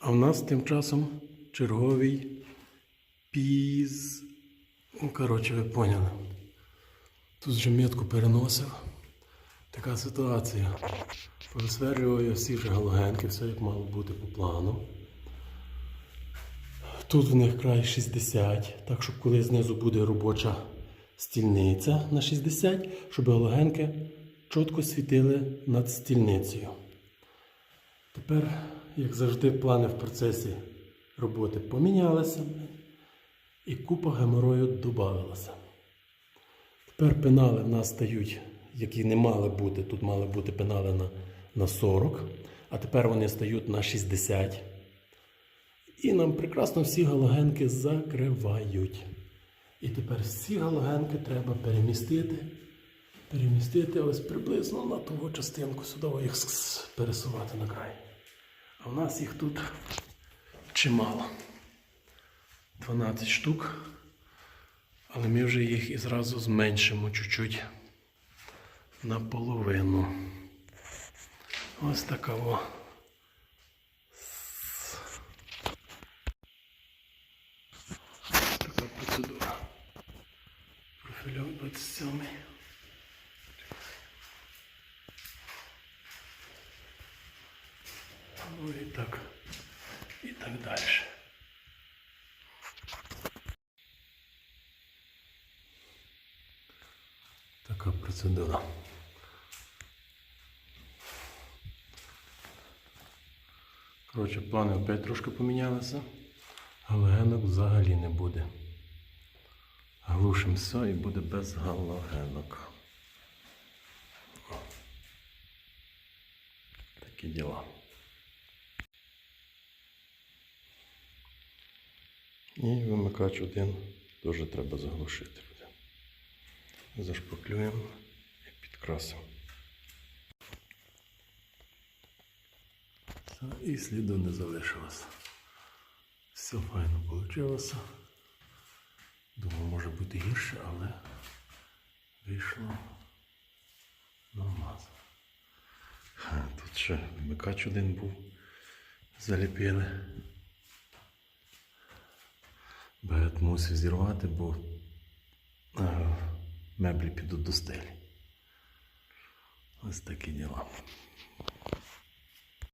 А в нас тим часом черговий піз. Ну, коротше, ви поняли. Тут вже метку переносив. Така ситуація. Пересверлюваю всі ж галогенки, все як мало бути по плану. Тут в них край 60, так щоб коли знизу буде робоча стільниця на 60, щоб галогенки чітко світили над стільницею. Тепер, як завжди, плани в процесі роботи помінялися і купа геморою додавалася. Тепер пенали в нас стають, які не мали бути. Тут мали бути пенали на, на 40, а тепер вони стають на 60. І нам прекрасно всі галогенки закривають. І тепер всі галогенки треба перемістити. Перемістити ось приблизно на ту частинку сюди їх пересувати на край. А в нас їх тут чимало. 12 штук. Але ми вже їх і зразу зменшимо чуть-чуть наполовину. Ось така о. Така процедура. Профільов 27. Ну і так. І так далі. Така процедура. Коротше, плани опять трошки помінялися, галогенок взагалі не буде. Глушимо все і буде без галогенок. Такі діла. І вимикач один теж треба заглушити. Зашпаклюємо і підкрасимо. І сліду не залишилося. Все файно вийшло. Думаю, може бути гірше, але вийшло нормально. Тут ще вимикач один був. Заліпили. Бегет мусив зірвати, бо е, меблі підуть до стелі. Ось такі діла.